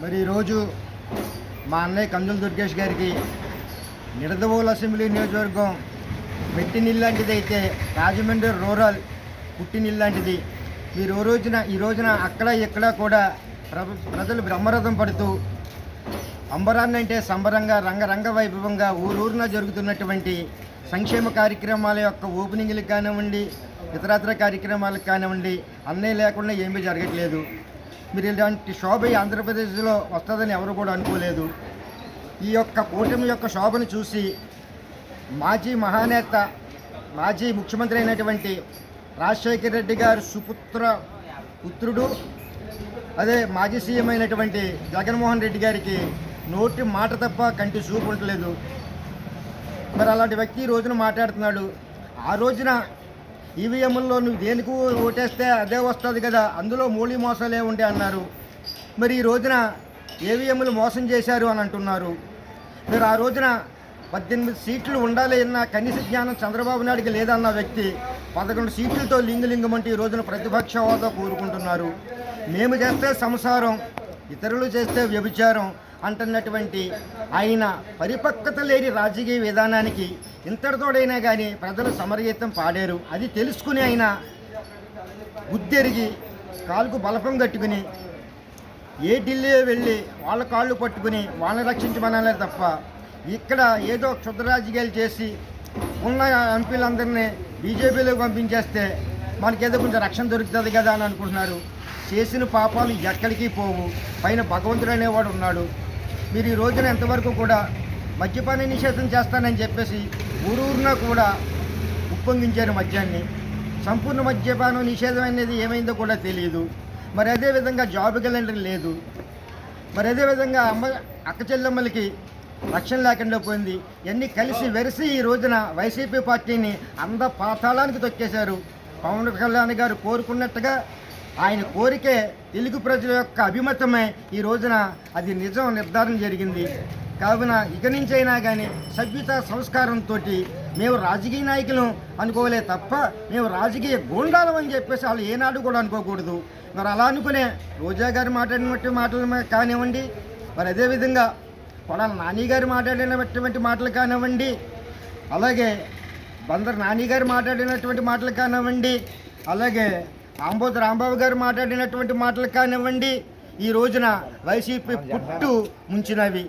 మరి ఈరోజు మా అన్నయ్య కందుల దుర్గేష్ గారికి నిడదవోలు అసెంబ్లీ నియోజకవర్గం మెట్టినిల్లు లాంటిది అయితే రాజమండ్రి రూరల్ పుట్టినిల్లాంటిది లాంటిది. మీరు ఓ రోజున ఈ రోజున అక్కడ ఇక్కడ కూడా ప్ర- ప్రజలు బ్రహ్మరథం పడుతూ అంబరాన్ని అంటే సంబరంగా రంగరంగ వైభవంగా ఊరూరున జరుగుతున్నటువంటి సంక్షేమ కార్యక్రమాల యొక్క ఓపెనింగ్లకు కానివ్వండి ఇతరత్ర కార్యక్రమాలకు కానివ్వండి అన్నయ్య లేకుండా ఏమీ జరగట్లేదు. మీరు ఇలాంటి శోభ ఈ ఆంధ్రప్రదేశ్లో వస్తుందని ఎవరు కూడా అనుకోలేదు. ఈ యొక్క కూటమి యొక్క శోభను చూసి మాజీ మహానేత మాజీ ముఖ్యమంత్రి అయినటువంటి రాజశేఖర రెడ్డి గారు సుపుత్ర పుత్రుడు అదే మాజీ సీఎం అయినటువంటి జగన్మోహన్ రెడ్డి గారికి నోటి మాట తప్ప కంటి చూపు ఉండలేదు. మరి అలాంటి వ్యక్తి ఈ రోజున మాట్లాడుతున్నాడు. ఆ రోజున ఈవీఎంల్లో నువ్వు దేనికి ఓటేస్తే అదే వస్తుంది కదా అందులో మూలి మోసాలే ఉండే అన్నారు. మరి ఈ రోజున ఏవిఎంలు మోసం చేశారు అని అంటున్నారు. మీరు ఆ రోజున పద్దెనిమిది సీట్లు ఉండాలి అన్న కనీస జ్ఞానం చంద్రబాబు నాయుడికి లేదన్న వ్యక్తి పదకొండు సీట్లతో లింగలింగమంటూ ఈ రోజున ప్రతిపక్ష హోదా కోరుకుంటున్నారు. మేము చేస్తే సంసారం ఇతరులు చేస్తే వ్యభిచారం అంటున్నటువంటి ఆయన పరిపక్వత లేని రాజకీయ విధానానికి ఇంతటితోడైనా కానీ ప్రజలు సమరగీతం పాడారు. అది తెలుసుకుని ఆయన గుద్దెరిగి కాలుకు బలపం కట్టుకుని ఏ ఢిల్లీ వెళ్ళి వాళ్ళ కాళ్ళు పట్టుకుని వాళ్ళని రక్షించమనాలే తప్ప ఇక్కడ ఏదో క్షుద్రరాజకీయాలు చేసి ఉన్న ఎంపీలందరినీ బీజేపీలోకి పంపించేస్తే మనకేదో కొంచెం రక్షణ దొరుకుతుంది కదా అని అనుకుంటున్నారు. చేసిన పాపాలు ఎక్కడికి పోవు. పైన భగవంతుడు అనేవాడు ఉన్నాడు. మీరు ఈ రోజున ఎంతవరకు కూడా మద్యపాన నిషేధం చేస్తానని చెప్పేసి ఊరూరున కూడా ఉప్పొంగించారు మద్యాన్ని. సంపూర్ణ మద్యపానం నిషేధం అనేది ఏమైందో కూడా తెలియదు మరి అదేవిధంగా జాబ్ క్యాలెండర్ లేదు. మరి అదేవిధంగా అమ్మ అక్క చెల్లెమ్మలకి రక్షణ లేకుండా పోయింది. ఇవన్నీ కలిసి వెరిసి ఈ రోజున వైసీపీ పార్టీని అంద పాతాళానికి తొక్కేశారు. పవన్ కళ్యాణ్ గారు కోరుకున్నట్టుగా ఆయన కోరికే తెలుగు ప్రజల యొక్క అభిమతమే ఈ రోజున అది నిజం నిర్ధారణ జరిగింది. కావున ఇక నుంచైనా కానీ సభ్యత సంస్కారంతో మేము రాజకీయ నాయకులు అనుకోలే తప్ప మేము రాజకీయ గూండాలం అని చెప్పేసి వాళ్ళు ఏనాడు కూడా అనుకోకూడదు. మరి అలా అనుకునే రోజా గారు మాట్లాడినటువంటి మాటలు కానివ్వండి. మరి అదేవిధంగా కొడాల నాని గారు మాట్లాడినటువంటి మాటలు కానివ్వండి. అలాగే బందర్ నాని గారు మాట్లాడినటువంటి మాటలు కానివ్వండి. అలాగే ఆంబోతు రాంబాబు గారు మాట్లాడినటువంటి మాటలు కానివ్వండి. ఈ రోజున వైసీపీ పుట్టు ముంచినవి.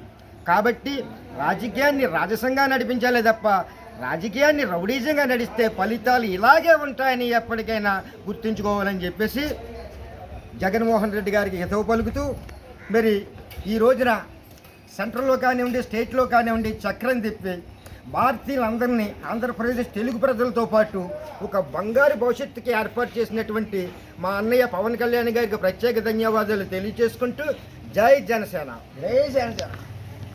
కాబట్టి రాజకీయాన్ని రాజసంగా నడిపించాలే తప్ప రాజకీయాన్ని రౌడీజంగా నడిస్తే ఫలితాలు ఇలాగే ఉంటాయని ఎప్పటికైనా గుర్తుంచుకోవాలని చెప్పేసి జగన్మోహన్ రెడ్డి గారికి హితవు పలుకుతూ మరి ఈ రోజున సెంట్రల్లో కానివ్వండి స్టేట్లో కానివ్వండి చక్రం తిప్పి భారతీయులందరినీ ఆంధ్రప్రదేశ్ తెలుగు ప్రజలతో పాటు ఒక బంగారు భవిష్యత్తుకి ఏర్పాటు చేసినటువంటి మా అన్నయ్య పవన్ కళ్యాణ్ గారికి ప్రత్యేక ధన్యవాదాలు తెలియజేసుకుంటూ జై జనసేన. జై జనసేన.